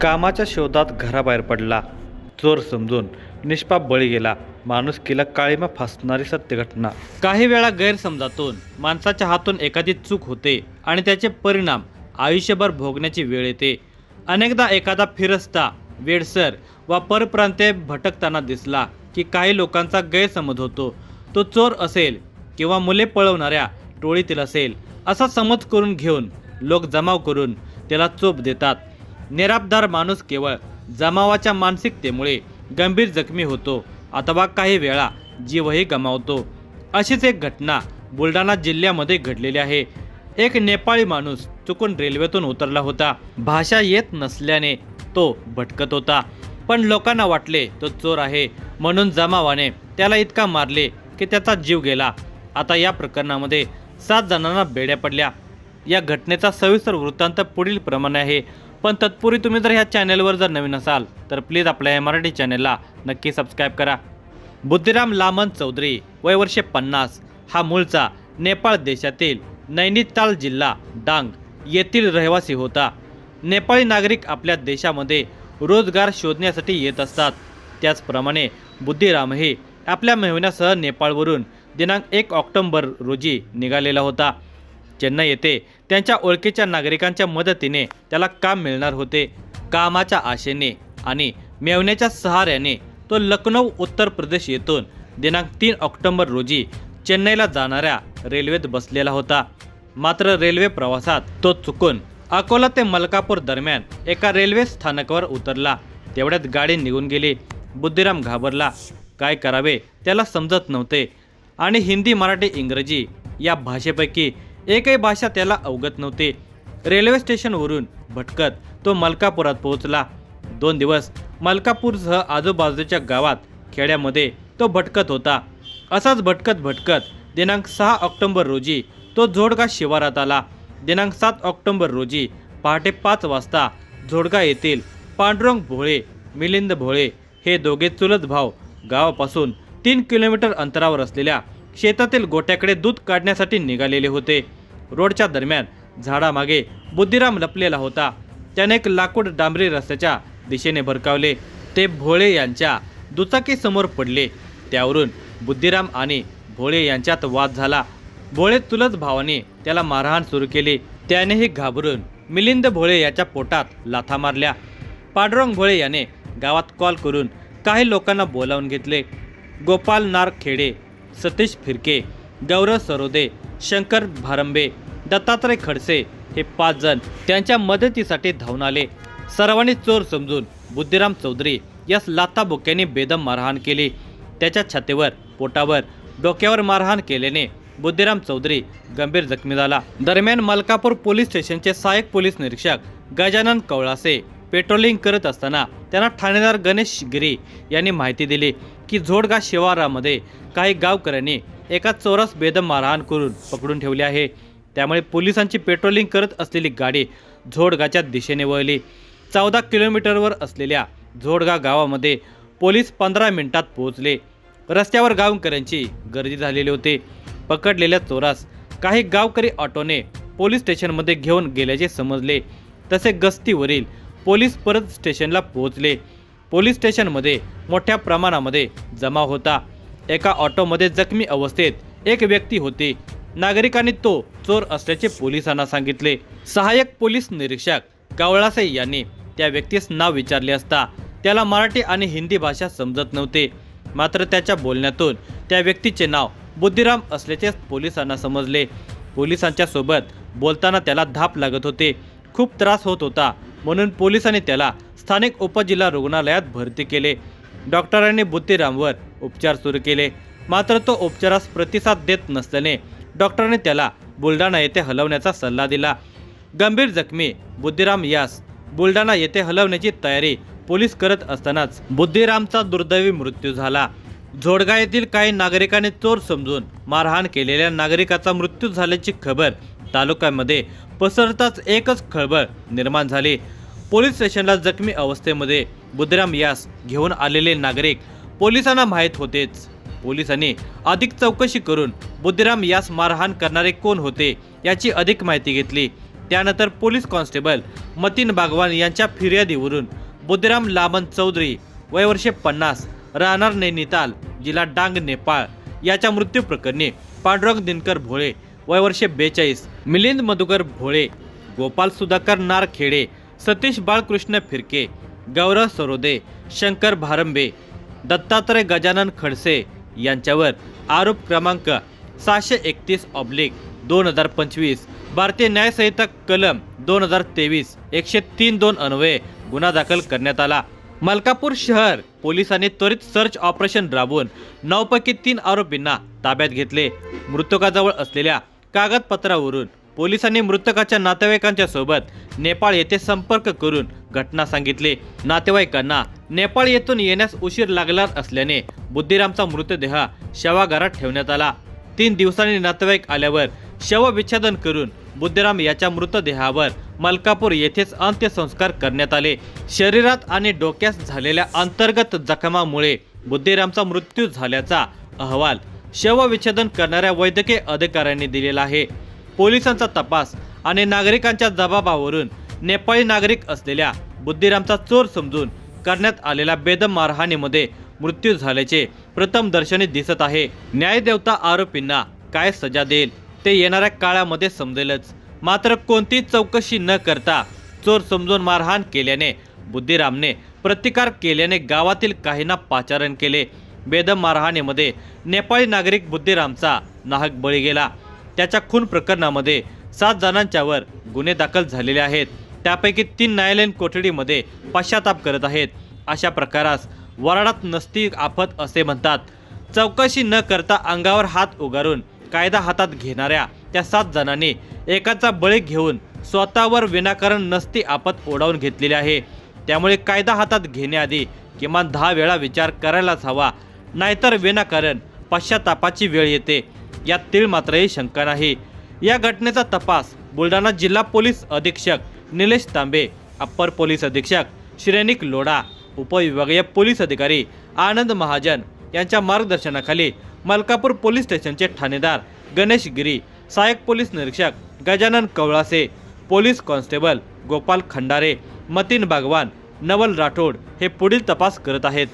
कामाच्या शोधात घराबाहेर पडला. चोर समजून निष्पाप बळी गेला. माणूस केला काळीमा फासणारी सत्य घटना काही वेळा गैरसमजातून माणसाच्या हातून एखादी चूक होते आणि त्याचे परिणाम आयुष्यभर भोगण्याची वेळ येते. अनेकदा एखादा फिरस्ता वेडसर वा परप्रांते भटकताना दिसला की काही लोकांचा गैरसमज होतो. तो चोर असेल किंवा मुले पळवणाऱ्या टोळीतील असेल असा समज करून घेऊन लोक जमाव करून त्याला चोप देतात. निरापदार माणूस केवळ जमावाच्या मानसिकतेमुळे गंभीर जखमी होतो. अथवा काही वेळा जीवही गमावतो. अशीच एक घटना बुलढाणा जिल्ह्यामध्ये घडलेली आहे. एक नेपाळी माणूस चुकून रेल्वेतून उतरला होता. भाषा येत नसल्याने तो भटकत होता. पण लोकांना वाटले तो चोर आहे. म्हणून जमावाने त्याला इतका मारले की त्याचा जीव गेला. आता या प्रकरणामध्ये सात जणांना बेड्या पडल्या. या घटनेचा सविस्तर वृत्तांत पुढील प्रमाणे आहे. पण तत्पूर्वी तुम्ही जर ह्या चॅनलवर जर नवीन असाल तर प्लीज आपल्या या मराठी चॅनेलला नक्की सबस्क्राईब करा. बुद्धिराम लामन चौधरी वय वर्षे पन्नास हा मूळचा नेपाळ देशातील नैनिताल जिल्हा डांग येथील रहिवासी होता. नेपाळी नागरिक आपल्या देशामध्ये रोजगार शोधण्यासाठी येत असतात. त्याचप्रमाणे बुद्धिरामही आपल्या मेहण्यासह नेपाळवरून दिनांक एक ऑक्टोंबर रोजी निघालेला होता. चेन्नई येथे त्यांच्या ओळखीच्या नागरिकांच्या मदतीने त्याला काम मिळणार होते. कामाच्या आशेने आणि मेवण्याच्या सहाऱ्याने तो लखनौ उत्तर प्रदेश येथून दिनांक तीन ऑक्टोबर रोजी चेन्नईला जाणाऱ्या रेल्वेत बसलेला होता. मात्र रेल्वे प्रवासात तो चुकून अकोला ते मलकापूर दरम्यान एका रेल्वे स्थानकावर उतरला. तेवढ्यात गाडी निघून गेली. बुद्धिराम घाबरला. काय करावे त्याला समजत नव्हते. आणि हिंदी मराठी इंग्रजी या भाषेपैकी एकही भाषा त्याला अवगत नव्हते. रेल्वे स्टेशनवरून भटकत तो मलकापुरात पोहोचला. दोन दिवस मलकापूरसह आजूबाजूच्या गावात खेड्यामध्ये तो भटकत होता. असाच भटकत भटकत दिनांक सहा ऑक्टोबर रोजी तो झोडगा शिवारात आला. दिनांक सात ऑक्टोबर रोजी पहाटे पाच वाजता झोडगा येथील पांडुरंग भोळे मिलिंद भोळे हे दोघे चुलत भाव गावापासून तीन किलोमीटर अंतरावर असलेल्या शेतातील गोट्याकडे दूध काढण्यासाठी निघालेले होते. रोडच्या दरम्यान झाडामागे बुद्धिराम लपलेला होता. त्याने एक लाकूड डांबरी रस्त्याच्या दिशेने भरकावले. ते भोळे यांच्या दुचाकीसमोर पडले. त्यावरून बुद्धिराम आणि भोळे यांच्यात वाद झाला. भोळे चुलत भावाने त्याला मारहाण सुरू केली. त्यानेही घाबरून मिलिंद भोळे याच्या पोटात लाथा मारल्या. पांडुरंग भोळे याने गावात कॉल करून काही लोकांना बोलावून घेतले. गोपाल नार खेडे सतीश फिरके गौरव सरोदे शंकर भारंबे दत्तात्रय खडसे हे पाच जण त्यांच्या मदतीसाठी धावून आले. सर्वांनी चोर समजून बुद्धिराम चौधरी यास लाता बोक्याने बेदम मारहाण केली. त्याच्या छातीवर पोटावर डोक्यावर मारहाण केल्याने बुद्धिराम चौधरी गंभीर जखमी झाला. दरम्यान मलकापूर पोलीस स्टेशनचे सहाय्यक पोलीस निरीक्षक गजानन कवळासे पेट्रोलिंग करत असताना त्यांना ठाणेदार गणेश गिरी यांनी माहिती दिली की झोडगा शिवारामध्ये काही गावकऱ्यांनी एका चोरास बेदम मारहाण करून पकडून ठेवले आहे. त्यामुळे पोलिसांची पेट्रोलिंग करत असलेली गाडी झोडगाच्या दिशेने वळली. चौदा किलोमीटरवर असलेल्या झोडगा गावामध्ये पोलीस पंधरा मिनिटात पोहोचले. रस्त्यावर गावकऱ्यांची गर्दी झालेली होती. पकडलेल्या चोरास काही गावकरी ऑटोने पोलीस स्टेशनमध्ये घेऊन गेल्याचे समजले. तसे गस्तीवरील पोलीस परत स्टेशनला पोहोचले. पोलीस स्टेशनमध्ये मोठ्या प्रमाणामध्ये जमा होता. एका ऑटोमध्ये जखमी अवस्थेत एक व्यक्ती होती. नागरिकांनी तो चोर असल्याचे पोलिसांना सांगितले. सहाय्यक पोलीस निरीक्षक कावळासे यांनी त्या व्यक्तीस नाव विचारले असता त्याला मराठी आणि हिंदी भाषा समजत नव्हते. मात्र त्याच्या बोलण्यातून त्या व्यक्तीचे नाव बुद्धिराम असल्याचे पोलिसांना समजले. पोलिसांच्या सोबत बोलताना त्याला धाप लागत होते. खूप त्रास होत होता म्हणून पोलिसांनी त्याला स्थानिक उपजिल्हा रुग्णालयात भरती केले. डॉक्टरांनी बुद्धिरामवर उपचार सुरू केले. मात्र तो उपचारास प्रतिसाद देत नसल्याने डॉक्टरांनी त्याला बुलढाणा येथे हलवण्याचा सल्ला दिला. गंभीर जखमी बुद्धिराम यास बुलढाणा येथे हलवण्याची तयारी पोलीस करत असतानाच बुद्धिरामचा दुर्दैवी मृत्यू झाला. झोडगा येथील काही नागरिकांनी चोर समजून मारहाण केलेल्या नागरिकाचा मृत्यू झाल्याची खबर तालुक्यामध्ये पसरताच एकच खळबळ निर्माण झाली. पोलीस स्टेशनला जखमी अवस्थेमध्ये बुद्धिराम यास घेऊन आलेले नागरिक पोलिसांना माहीत होतेच. पोलिसांनी अधिक चौकशी करून बुद्धिराम यास मारहाण करणारे कोण होते याची अधिक माहिती घेतली. त्यानंतर पोलीस कॉन्स्टेबल मतीन बागवान यांच्या फिर्यादीवरून बुद्धिराम लामन चौधरी वयवर्षे पन्नास राहणार नैनिताल जिल्हा डांग नेपाळ याच्या मृत्यू प्रकरणी पांडुरंग दिनकर भोळे वयवर्षे बेचाळीस मिलिंद मधुकर भोळे गोपाल सुधाकर नारखेडे सतीश बाळकृष्ण फिरके गौरव सरोदे शंकर भारंबे दत्तात्रय गजानन खडसे यांच्यावर आरोप क्रमांक सहाशे एकतीस ऑब्लिक दोन हजार पंचवीस. भारतीय न्यायसंहिता कलम दोन हजार तेवीस एकशे तीन दोन अन्वये गुन्हा दाखल करण्यात आला. मलकापूर शहर पोलिसांनी त्वरित सर्च ऑपरेशन राबवून नऊपैकी तीन आरोपींना ताब्यात घेतले. मृतकाजवळ असलेल्या कागदपत्रावरून पोलिसांनी मृतकाच्या नातेवाईकांच्या सोबत नेपाळ येथे संपर्क करून घटना सांगितली. नातेवाईकांना नेपाळ येथून येण्यास उशीर लागला असल्याने बुद्धिरामचा मृतदेह शवागारात ठेवण्यात आला. तीन दिवसांनी नातेवाईक आल्यावर शवविच्छेदन करून बुद्धिराम याच्या मृतदेहावर मलकापूर येथेच अंत्यसंस्कार करण्यात आले. शरीरात आणि डोक्यास झालेल्या अंतर्गत जखमामुळे बुद्धिरामचा मृत्यू झाल्याचा अहवाल शवविच्छेदन करणाऱ्या वैद्यकीय अधिकाऱ्यांनी दिलेला आहे. पोलिसांचा तपास आणि नागरिकांच्या जबाबावरून नेपाळी नागरिक असलेल्या बुद्धिरामचा चोर समजून करण्यात आलेल्या बेदम मारहाणीमध्ये मृत्यू झाल्याचे प्रथम दर्शनी दिसत आहे. न्यायदेवता आरोपींना काय सजा देईल ते येणाऱ्या काळामध्ये समजेलच. मात्र कोणतीही चौकशी न करता चोर समजून मारहाण केल्याने बुद्धिरामने प्रतिकार केल्याने गावातील काहींना पाचारण केले. बेदम मारहाणीमध्ये नेपाळी नागरिक बुद्धिरामचा नाहक बळी गेला. त्याच्या खून प्रकरणामध्ये सात जणांच्यावर गुन्हे दाखल झालेले आहेत. त्यापैकी तीन न्यायालयीन कोठडीमध्ये पश्चाताप करत आहेत. अशा प्रकारास वराडात नसती आफत असे म्हणतात. चौकशी न करता अंगावर हात उगारून कायदा हातात घेणाऱ्या त्या सात जणांनी एकाचा बळी घेऊन स्वतःवर विनाकारण नसती आपत ओढावून घेतलेली आहे. त्यामुळे कायदा हातात घेण्याआधी किमान दहा वेळा विचार करायलाच हवा. नाहीतर विनाकारण पश्चातापाची वेळ येते. यात तीळ मात्रही शंका नाही. या घटनेचा तपास बुलढाणा जिल्हा पोलीस अधीक्षक निलेश तांबे अप्पर पोलीस अधीक्षक श्रेनिक लोढा उपविभागीय पोलीस अधिकारी आनंद महाजन यांच्या मार्गदर्शनाखाली मलकापूर पोलीस स्टेशनचे ठाणेदार गणेश गिरी सहाय्यक पोलीस निरीक्षक गजानन कवळासे पोलीस कॉन्स्टेबल गोपाल खंडारे मतीन बागवान नवल राठोड हे पुढील तपास करत आहेत.